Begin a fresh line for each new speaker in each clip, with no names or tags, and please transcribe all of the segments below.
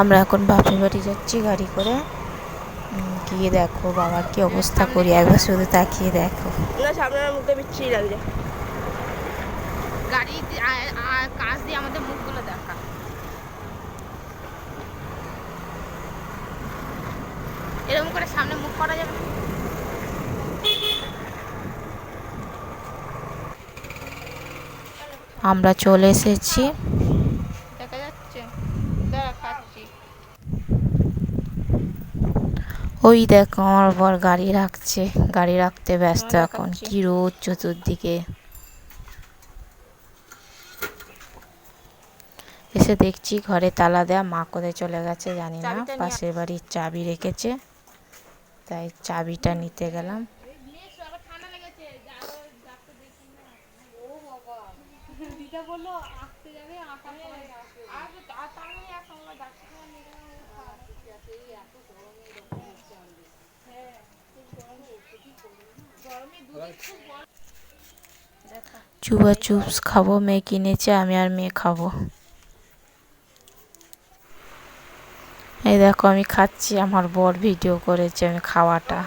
আমরা এখন বাপের বাড়ি যাচ্ছি গাড়ি করে। গিয়ে দেখো বাবার কি অবস্থা করি একবার শুধু তাকিয়ে দেখো।
না সামনে আমার মুখে বিচ্ছিরি লাগছে।
গাড়ি কাজ দিয়ে আমাদের মুখগুলো দেখা। এরকম করে সামনে মুখ করা যাবে না?
আমরা চলে এসেছি।
দেখা যাচ্ছে।
ওই দেখো আমার বর গাড়ি রাখছে। গাড়ি রাখতে ব্যস্ত এখন। কি রোদ চতুর্দিকে। এসে দেখছি ঘরে তালা দেয়া মা কোথায় চলে গেছে জানি না। পাশের বাড়ির চাবি রেখেছে। তাই চাবিটা নিতে গেলাম।
ঠান্ডা লেগেছে যাও ডাক্তার দেখি না ও বাবা। দিদা বলল আসতে যাবে আটা
চুবা চুপস খাব, মেয়ে কিনেছে, আমি আর মেয়ে খাব। এই দেখো, আমি খাচ্ছি, আমার বর ভিডিও করেছে, আমি খাওয়াটা।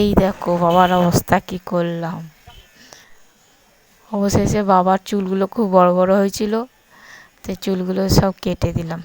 এই দেখো, বাবার অবস্থা কি করলাম। অবশেষে বাবার চুলগুলো খুব বড় বড় হয়েছিল। তো চুলগুলো সব কেটে দিলাম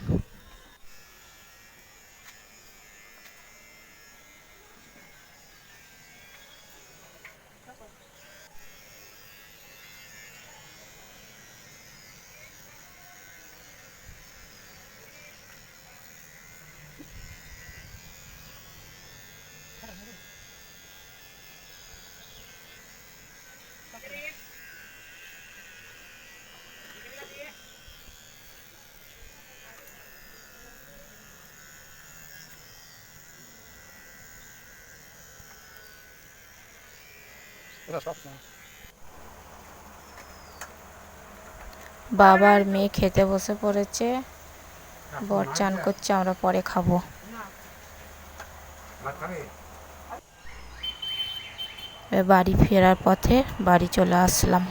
বাবার মেয়ে খেতে বসে পড়েছে। বর চান করছে আমরা পরে খাব। বাড়ি ফেরার পথে বাড়ি চলে আসলাম।